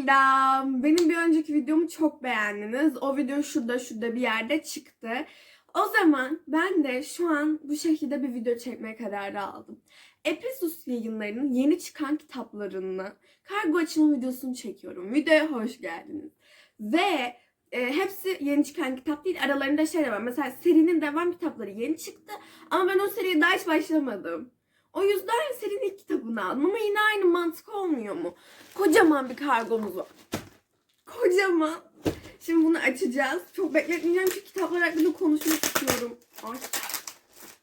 Selam. Benim bir önceki videomu çok beğendiniz. O video şurada şurada bir yerde çıktı. O zaman ben de şu an bu şekilde bir video çekmeye kararı aldım. Epesus yayınlarının yeni çıkan kitaplarını kargo açılım videosunu çekiyorum. Videoya hoş geldiniz. Ve e, hepsi yeni çıkan kitap değil. Aralarında şey de var. Mesela serinin devam kitapları yeni çıktı. Ama ben o seriye daha hiç başlamadım. O yüzden serinin ilk kitabını aldım. Ama yine aynı mantık olmuyor mu? Kocaman bir kargomuz var. Kocaman. Şimdi bunu açacağız. Çok bekletmeyeceğim çünkü kitaplar hakkında konuşmak istiyorum. Ay.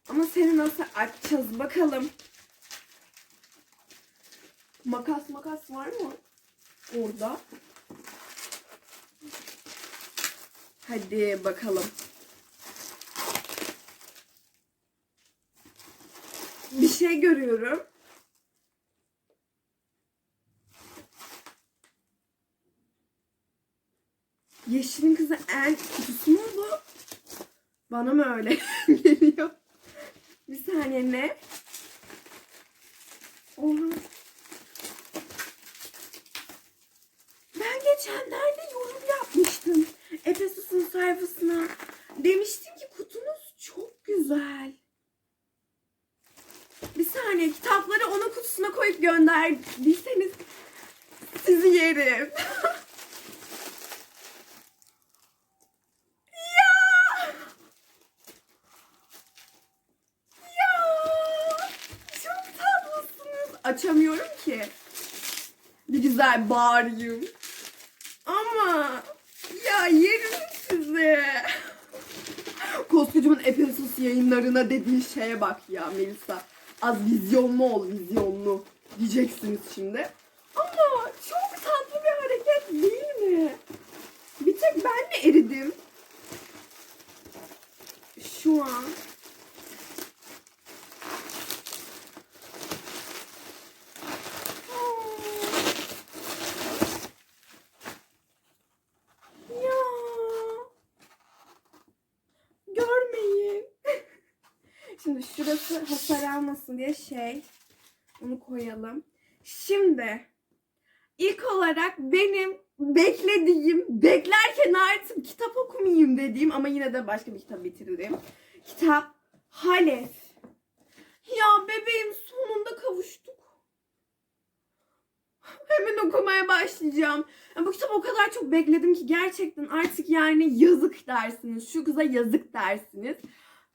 Ama seni nasıl açacağız bakalım. Makas makas var mı? Orada. Hadi bakalım. Şey görüyorum. Yeşilin kızı en kutusu mu bu? Bana mı öyle geliyor? Bir saniye ne? Oha. Ben geçenlerde yorum yapmıştım. Efesus'un sayfasına. Demiştim ki kutunuz çok güzel. Bir saniye kitapları onun kutusuna koyup gönderdiyseniz sizi yerim. ya! Ya! Çok tatlısınız. Açamıyorum ki. Bir güzel bağırayım. Ama ya yerim sizi. Koskocaman Epesus yayınlarına dediği şeye bak ya Melisa. Az vizyonlu ol vizyonlu diyeceksiniz şimdi. Ama çok tatlı bir hareket değil mi? Bir tek ben mi eridim? Şu an. Ya. Görmeyin. Şimdi şurası hasar almasın diye şey. Onu koyalım. Şimdi ilk olarak benim beklediğim, beklerken artık kitap okumayayım dediğim ama yine de başka bir kitap bitirdim. Kitap Halef. Ya bebeğim sonunda kavuştuk. Hemen okumaya başlayacağım. Ya bu kitabı o kadar çok bekledim ki gerçekten artık yani yazık dersiniz. Şu kıza yazık dersiniz.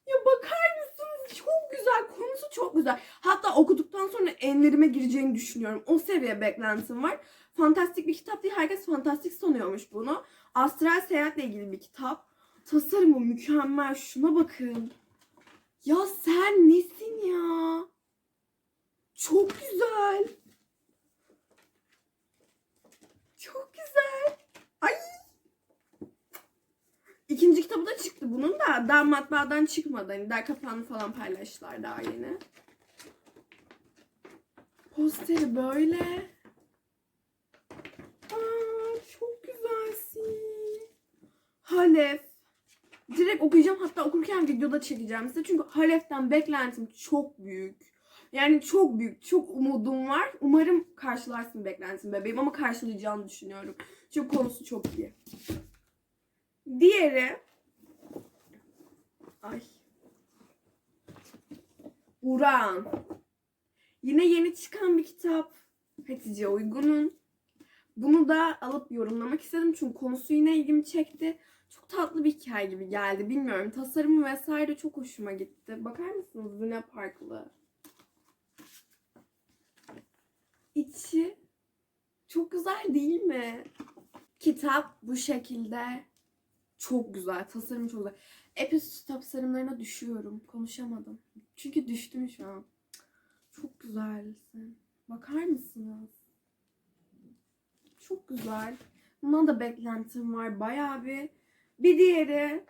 Ya bakar mısınız? Çok güzel. Hatta okuduktan sonra enlerime gireceğini düşünüyorum. O seviye beklentim var. Fantastik bir kitap değil. Herkes fantastik sanıyormuş bunu. Astral seyahatle ilgili bir kitap. Tasarımı mükemmel. Şuna bakın. Ya sen nesin ya? Çok güzel. Çok güzel. Ay. İkinci kitabı da çıktı bunun da. Daha matbaadan çıkmadı. Hani daha kapağını falan paylaştılar daha yeni. Posteri böyle. Aa, çok güzelsin. Halef. Direkt okuyacağım. Hatta okurken videoda çekeceğim size. Çünkü Halef'ten beklentim çok büyük. Yani çok büyük, çok umudum var. Umarım karşılarsın beklentim bebeğim ama karşılayacağını düşünüyorum. Çünkü konusu çok iyi. Diğeri Ay. Uran. Yine yeni çıkan bir kitap. Hatice Uygun'un. Bunu da alıp yorumlamak istedim çünkü konusu yine ilgimi çekti. Çok tatlı bir hikaye gibi geldi. Bilmiyorum. Tasarımı vesaire çok hoşuma gitti. Bakar mısınız? Luna Parklı. İçi çok güzel değil mi? Kitap bu şekilde çok güzel. Tasarım çok güzel. Episus tasarımlarına düşüyorum. Konuşamadım. Çünkü düştüm şu an. Çok güzelsin. Bakar mısınız? Çok güzel. Buna da beklentim var. Bayağı bir. Bir diğeri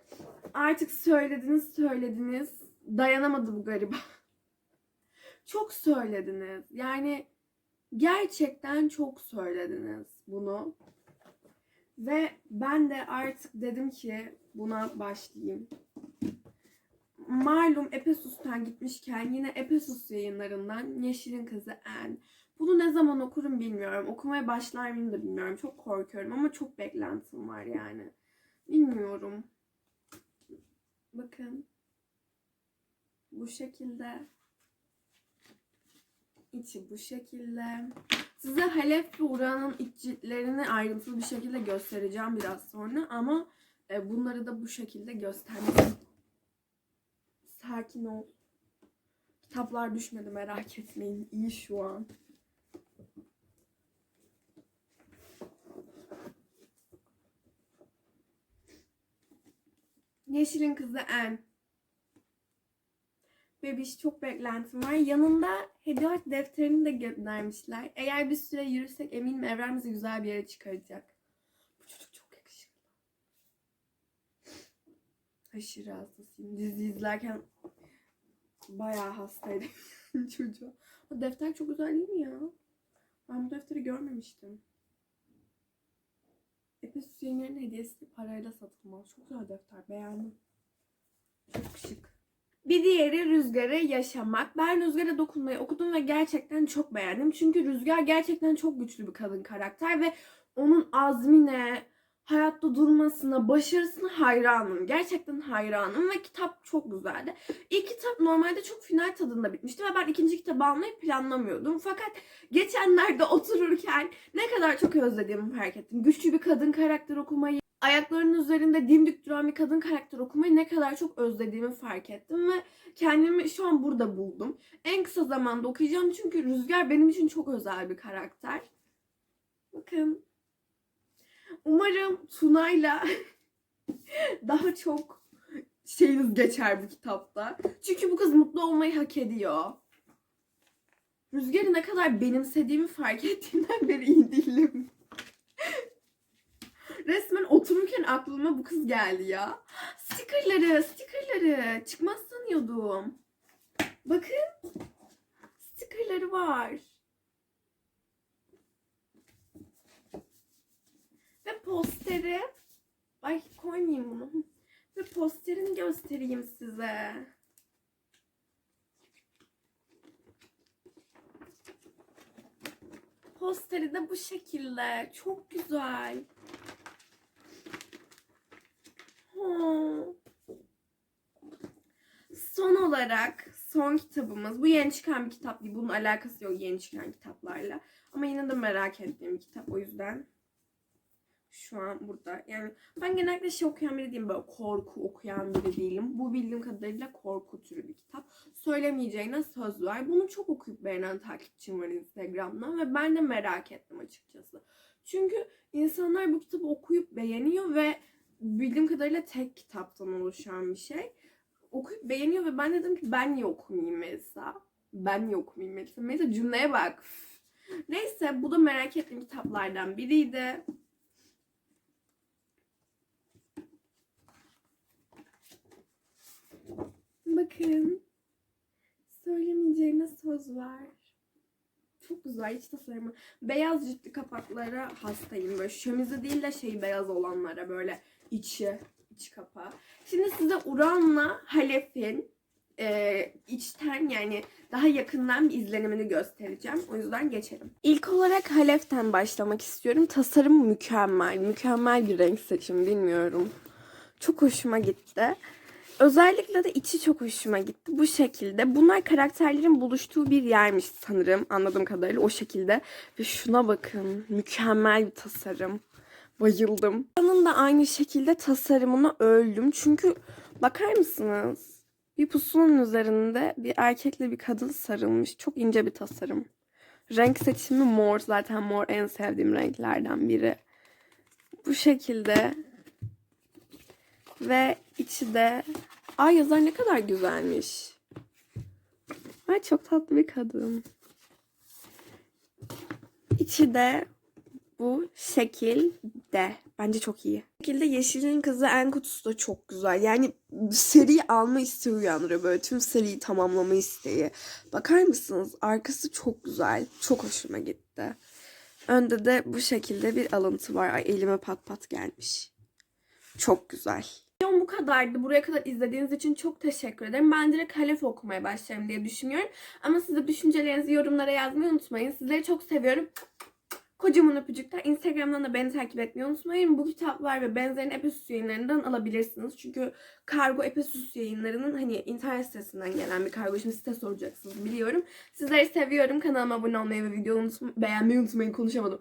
artık söylediniz söylediniz. Dayanamadı bu gariba. Çok söylediniz. Yani gerçekten çok söylediniz bunu. Ve ben de artık dedim ki buna başlayayım. Malum Epesus'tan gitmişken yine Epesus yayınlarından Yeşil'in kızı En. Bunu ne zaman okurum bilmiyorum. Okumaya başlar mıyım da bilmiyorum. Çok korkuyorum ama çok beklentim var yani. Bilmiyorum. Bakın. Bu şekilde. İçi bu şekilde. Size Halep ve Ura'nın iç ciltlerini ayrıntılı bir şekilde göstereceğim biraz sonra ama e, bunları da bu şekilde göstermek. Sakin ol. Kitaplar düşmedi merak etmeyin. İyi şu an. Yeşil'in kızı En. Bebiş çok beklentim var. Yanında hediye defterini de göndermişler. Eğer bir süre yürürsek eminim Evren bizi güzel bir yere çıkaracak. Bu çocuk çok yakışıklı. Aşırı hastasıyım. Dizi izlerken bayağı hastaydım çocuğa. O defter çok güzel değil mi ya? Ben bu defteri görmemiştim. Epes Yenger'in hediyesi parayla satılmaz. Çok güzel defter. Beğendim. Bir diğeri Rüzgar'ı yaşamak. Ben Rüzgar'a dokunmayı okudum ve gerçekten çok beğendim. Çünkü Rüzgar gerçekten çok güçlü bir kadın karakter ve onun azmine, hayatta durmasına, başarısına hayranım. Gerçekten hayranım ve kitap çok güzeldi. İlk kitap normalde çok final tadında bitmişti ve ben ikinci kitabı almayı planlamıyordum. Fakat geçenlerde otururken ne kadar çok özlediğimi fark ettim. Güçlü bir kadın karakter okumayı, ayaklarının üzerinde dimdik duran bir kadın karakter okumayı ne kadar çok özlediğimi fark ettim ve kendimi şu an burada buldum. En kısa zamanda okuyacağım çünkü Rüzgar benim için çok özel bir karakter. Bakın. Umarım Tuna'yla daha çok şeyiniz geçer bu kitapta. Çünkü bu kız mutlu olmayı hak ediyor. Rüzgar'ı ne kadar benimsediğimi fark ettiğimden beri iyi değilim. Resmen otururken aklıma bu kız geldi ya. Stickerları, stickerları. Çıkmaz sanıyordum. Bakın. Stickerları var. Ve posteri. Ay koymayayım bunu. Ve posterini göstereyim size. Posteri de bu şekilde. Çok güzel. Son olarak son kitabımız. Bu yeni çıkan bir kitap değil. Bunun alakası yok yeni çıkan kitaplarla. Ama yine de merak ettiğim bir kitap. O yüzden şu an burada. Yani ben genellikle şey okuyan biri değilim. Böyle korku okuyan biri değilim. Bu bildiğim kadarıyla korku türü bir kitap. Söylemeyeceğine söz var. Bunu çok okuyup beğenen takipçim var Instagram'dan. Ve ben de merak ettim açıkçası. Çünkü insanlar bu kitabı okuyup beğeniyor ve bildiğim kadarıyla tek kitaptan oluşan bir şey. Okuyup beğeniyor ve ben dedim ki ben niye okumayayım Melisa? Ben niye okumayayım Melisa? Melisa cümleye bak. Neyse bu da merak ettiğim kitaplardan biriydi. Bakın. Söylemeyeceğine söz var. Çok güzel hiç tasarımı. Beyaz ciltli kapaklara hastayım. Böyle şömize değil de şey beyaz olanlara böyle içi, iç kapağı. Şimdi size Uran'la Halep'in e, içten yani daha yakından bir izlenimini göstereceğim. O yüzden geçelim. İlk olarak Halep'ten başlamak istiyorum. Tasarım mükemmel. Mükemmel bir renk seçimi bilmiyorum. Çok hoşuma gitti. Özellikle de içi çok hoşuma gitti. Bu şekilde. Bunlar karakterlerin buluştuğu bir yermiş sanırım. Anladığım kadarıyla o şekilde. Ve şuna bakın. Mükemmel bir tasarım. Bayıldım. Bunun da aynı şekilde tasarımına öldüm. Çünkü bakar mısınız? Bir pusulun üzerinde bir erkekle bir kadın sarılmış. Çok ince bir tasarım. Renk seçimi mor. Zaten mor en sevdiğim renklerden biri. Bu şekilde. Ve içi de... Ay yazar ne kadar güzelmiş. Ay çok tatlı bir kadın. İçi de bu şekilde. Bence çok iyi. Bu şekilde Yeşil'in kızı en kutusu da çok güzel. Yani seriyi alma isteği uyandırıyor. Böyle tüm seriyi tamamlama isteği. Bakar mısınız? Arkası çok güzel. Çok hoşuma gitti. Önde de bu şekilde bir alıntı var. Ay elime pat pat gelmiş. Çok güzel. Videom bu kadardı. Buraya kadar izlediğiniz için çok teşekkür ederim. Ben direkt Halef okumaya başlarım diye düşünüyorum. Ama siz de düşüncelerinizi yorumlara yazmayı unutmayın. Sizleri çok seviyorum. Kocaman öpücükler. Instagram'dan da beni takip etmeyi unutmayın. Bu kitaplar ve benzerini Epesus yayınlarından alabilirsiniz. Çünkü kargo Epesus yayınlarının hani internet sitesinden gelen bir kargo. Şimdi site soracaksınız biliyorum. Sizleri seviyorum. Kanalıma abone olmayı ve videomu beğenmeyi unutmayın. Konuşamadım.